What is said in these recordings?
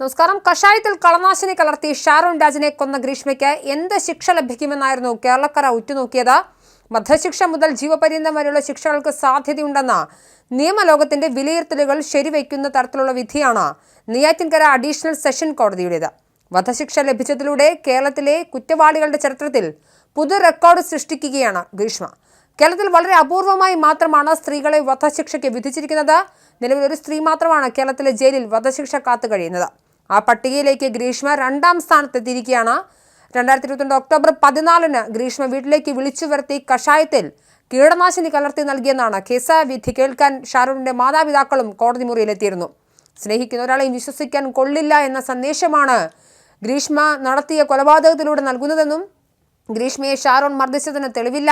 നമസ്കാരം. കഷായത്തിൽ കളനാശിനി കലർത്തി ഷാരോൺ രാജിനെ കൊന്ന ഗ്രീഷ്മയ്ക്ക് എന്ത് ശിക്ഷ ലഭിക്കുമെന്നായിരുന്നു കേരളക്കര ഉറ്റുനോക്കിയത്. വധശിക്ഷ മുതൽ ജീവപര്യന്തം വരെയുള്ള ശിക്ഷകൾക്ക് സാധ്യതയുണ്ടെന്ന നിയമലോകത്തിന്റെ വിലയിരുത്തലുകൾ ശരിവയ്ക്കുന്ന തരത്തിലുള്ള വിധിയാണ് നെയ്യാറ്റിൻകര അഡീഷണൽ സെഷൻ കോടതിയുടേത്. വധശിക്ഷ ലഭിച്ചതിലൂടെ കേരളത്തിലെ കുറ്റവാളികളുടെ ചരിത്രത്തിൽ പുതു റെക്കോർഡ് സൃഷ്ടിക്കുകയാണ് ഗ്രീഷ്മ. കേരളത്തിൽ വളരെ അപൂർവമായി മാത്രമാണ് സ്ത്രീകളെ വധശിക്ഷയ്ക്ക് വിധിച്ചിരിക്കുന്നത്. നിലവിൽ ഒരു സ്ത്രീ മാത്രമാണ് കേരളത്തിലെ ജയിലിൽ വധശിക്ഷ കാത്തു കഴിയുന്നത്. ആ പട്ടികയിലേക്ക് ഗ്രീഷ്മ രണ്ടാം സ്ഥാനത്തെത്തിയിരിക്കുകയാണ്. രണ്ടായിരത്തി ഇരുപത്തിരണ്ട് ഒക്ടോബർ പതിനാലിന് ഗ്രീഷ്മ വീട്ടിലേക്ക് വിളിച്ചു വരുത്തി കഷായത്തിൽ കീടനാശിനി കലർത്തി നൽകിയെന്നാണ് കേസ്. വിധി കേൾക്കാൻ ഷാരൂണിന്റെ മാതാപിതാക്കളും കോടതി മുറിയിലെത്തിയിരുന്നു. സ്നേഹിക്കുന്ന ഒരാളെയും വിശ്വസിക്കാൻ കൊള്ളില്ല എന്ന സന്ദേശമാണ് ഗ്രീഷ്മ നടത്തിയ കൊലപാതകത്തിലൂടെ നൽകുന്നതെന്നും ഗ്രീഷ്മയെ ഷാരോൺ മർദ്ദിച്ചതിന് തെളിവില്ല.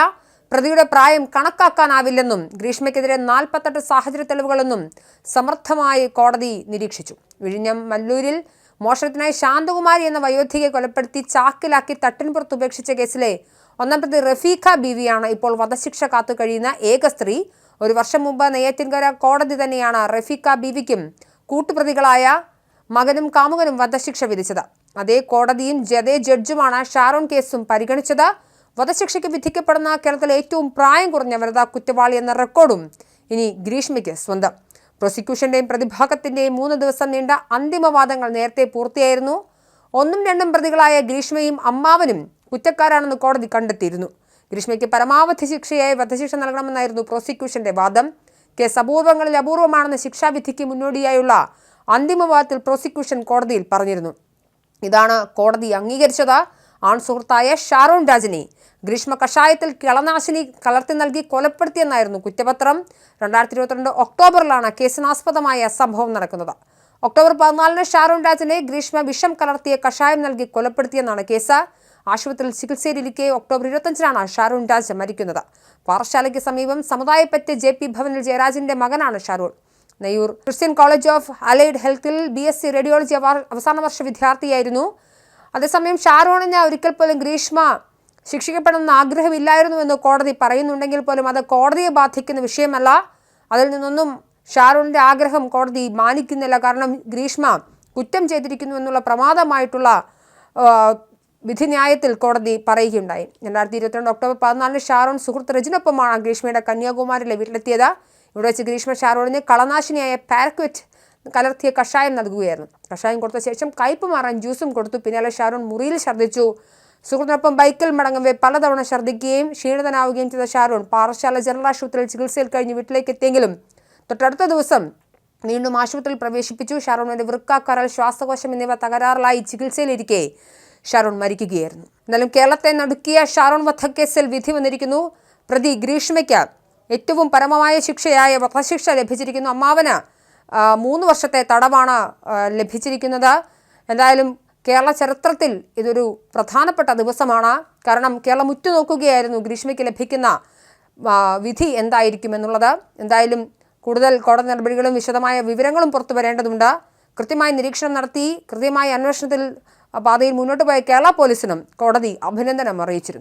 പ്രതിയുടെ പ്രായം കണക്കാക്കാനാവില്ലെന്നും ഗ്രീഷ്മയ്ക്കെതിരെ നാൽപ്പത്തെട്ട് സാഹചര്യ തെളിവുകളെന്നും സമർത്ഥമായി കോടതി നിരീക്ഷിച്ചു. വിഴിഞ്ഞം മല്ലൂരിൽ മോഷണത്തിനായി ശാന്തകുമാരി എന്ന വയോധികയെ കൊലപ്പെടുത്തി ചാക്കിലാക്കി തട്ടിൻപുറത്ത് ഉപേക്ഷിച്ച കേസിലെ ഒന്നാം പ്രതി റഫീഖ ബീവിയാണ് ഇപ്പോൾ വധശിക്ഷ കാത്തു കഴിയുന്ന ഏക സ്ത്രീ. ഒരു വർഷം മുമ്പ് നെയ്യാറ്റിൻകര കോടതി തന്നെയാണ് റഫീഖ ബീവിക്കും കൂട്ടുപ്രതികളായ മകനും കാമുകനും വധശിക്ഷ വിധിച്ചത്. അതേ കോടതിയും ജതേ ജഡ്ജുമാണ് ഷാരോൺ കേസും പരിഗണിച്ചത്. വധശിക്ഷയ്ക്ക് വിധിക്കപ്പെടുന്ന കേരളത്തിലെ ഏറ്റവും പ്രായം കുറഞ്ഞ വനിതാ കുറ്റവാളി എന്ന റെക്കോർഡും ഇനി ഗ്രീഷ്മയ്ക്ക് സ്വന്തം. പ്രോസിക്യൂഷന്റെയും പ്രതിഭാഗത്തിന്റെയും മൂന്ന് ദിവസം നീണ്ട അന്തിമവാദങ്ങൾ നേരത്തെ പൂർത്തിയായിരുന്നു. ഒന്നും രണ്ടും പ്രതികളായ ഗ്രീഷ്മയും അമ്മാവനും കുറ്റക്കാരാണെന്ന് കോടതി കണ്ടെത്തിയിരുന്നു. ഗ്രീഷ്മയ്ക്ക് പരമാവധി ശിക്ഷയായി വധശിക്ഷ നൽകണമെന്നായിരുന്നു പ്രോസിക്യൂഷന്റെ വാദം. കേസ് അപൂർവങ്ങളിൽ അപൂർവമാണെന്ന ശിക്ഷാവിധിക്ക് മുന്നോടിയായുള്ള അന്തിമവാദത്തിൽ പ്രോസിക്യൂഷൻ കോടതിയിൽ പറഞ്ഞിരുന്നു. ഇതാണ് കോടതി അംഗീകരിച്ചത്. ആൺ സുഹൃത്തായ ഷാരോൺ രാജിനെ ഗ്രീഷ്മ കഷായത്തിൽ കിളനാശിനി കലർത്തി നൽകി കൊലപ്പെടുത്തിയെന്നായിരുന്നു കുറ്റപത്രം. രണ്ടായിരത്തി ഇരുപത്തിരണ്ട് ഒക്ടോബറിലാണ് കേസിനാസ്പദമായ സംഭവം നടക്കുന്നത്. ഒക്ടോബർ പതിനാലിന് ഷാറൂൺ രാജിനെ ഗ്രീഷ്മ വിഷം കലർത്തിയ കഷായം നൽകി കൊലപ്പെടുത്തിയെന്നാണ് കേസ്. ആശുപത്രിയിൽ ചികിത്സയിലിരിക്കെ ഒക്ടോബർ ഇരുപത്തഞ്ചിനാണ് ഷാരൂൺ രാജ് മരിക്കുന്നത്. പാറശാലയ്ക്ക് സമീപം സമുദായപ്പറ്റ് ജെ പി ഭവനിൽ ജയരാജിന്റെ മകനാണ് Sharoon. Neyyoor Christian College of Allied ഹെൽത്തിൽ B S C radiology അവസാന വർഷ വിദ്യാർത്ഥിയായിരുന്നു. അതേസമയം ഷാറോണിന് ഒരിക്കൽ പോലും ഗ്രീഷ്മ ശിക്ഷിക്കപ്പെടണമെന്ന് ആഗ്രഹമില്ലായിരുന്നുവെന്ന് കോടതി പറയുന്നുണ്ടെങ്കിൽ പോലും അത് കോടതിയെ ബാധിക്കുന്ന വിഷയമല്ല. അതിൽ നിന്നൊന്നും ഷാരോണിന്റെ ആഗ്രഹം കോടതി മാനിക്കുന്നില്ല. കാരണം ഗ്രീഷ്മ കുറ്റം ചെയ്തിരിക്കുന്നു എന്നുള്ള പ്രമാദമായിട്ടുള്ള വിധിന്യായത്തിൽ കോടതി പറയുകയുണ്ടായി. രണ്ടായിരത്തി ഇരുപത്തിരണ്ട് ഒക്ടോബർ പതിനാലിന് ഷാറോൺ സുഹൃത്ത് രജിനൊപ്പമാണ് ഗ്രീഷ്മയുടെ കന്യാകുമാരിയിലെ വീട്ടിലെത്തിയത്. ഇവിടെ വെച്ച് ഗ്രീഷ്മ ഷാറോണിന് കളനാശിനിയായ പാരക്വറ്റ് കലർത്തിയ കഷായം നൽകുകയായിരുന്നു. കഷായം കൊടുത്ത ശേഷം കയ്പ് മാറാൻ ജ്യൂസും കൊടുത്തു. പിന്നാലെ ഷാരൂൺ മുറിയിൽ ഛർദ്ദിച്ചു. സുഹൃത്തിനൊപ്പം ബൈക്കിൽ മടങ്ങവേ പലതവണ ഛർദ്ദിക്കുകയും ക്ഷീണിതനാവുകയും ചെയ്ത ഷാരൂൺ പാറശാല ജനറൽ ആശുപത്രിയിൽ ചികിത്സയിൽ കഴിഞ്ഞ് വീട്ടിലേക്ക് എത്തിയെങ്കിലും തൊട്ടടുത്ത ദിവസം വീണ്ടും ആശുപത്രിയിൽ പ്രവേശിപ്പിച്ചു. ഷാരൂണിന്റെ വൃക്ക കരൾ ശ്വാസകോശം എന്നിവ തകരാറിലായി ചികിത്സയിലിരിക്കെ ഷാരൂൺ മരിക്കുകയായിരുന്നു. എന്നാലും കേരളത്തെ നടുക്കിയ ഷാരൂൺ വധക്കേസിൽ വിധി വന്നിരിക്കുന്നു. പ്രതി ഗ്രീഷ്മയ്ക്ക് ഏറ്റവും പരമമായ ശിക്ഷയായ വധശിക്ഷ ലഭിച്ചിരിക്കുന്നു അമ്മാവന്. മൂന്ന് വർഷത്തെ തടവാണ് ലഭിച്ചിരിക്കുന്നത്. എന്തായാലും കേരള ചരിത്രത്തിൽ ഇതൊരു പ്രധാനപ്പെട്ട ദിവസമാണ്. കാരണം കേരളം ഉറ്റുനോക്കുകയായിരുന്നു ഗ്രീഷ്മയ്ക്ക് ലഭിക്കുന്ന വിധി എന്തായിരിക്കും എന്നുള്ളത് എന്തായാലും കൂടുതൽ കോടതി നടപടികളും വിശദമായ വിവരങ്ങളും പുറത്തു വരേണ്ടതുണ്ട്. കൃത്യമായ നിരീക്ഷണം നടത്തി കൃത്യമായ അന്വേഷണത്തിൽ പാതയിൽ മുന്നോട്ട് പോയ കേരള പോലീസിനും കോടതി അഭിനന്ദനം അറിയിച്ചിരുന്നു.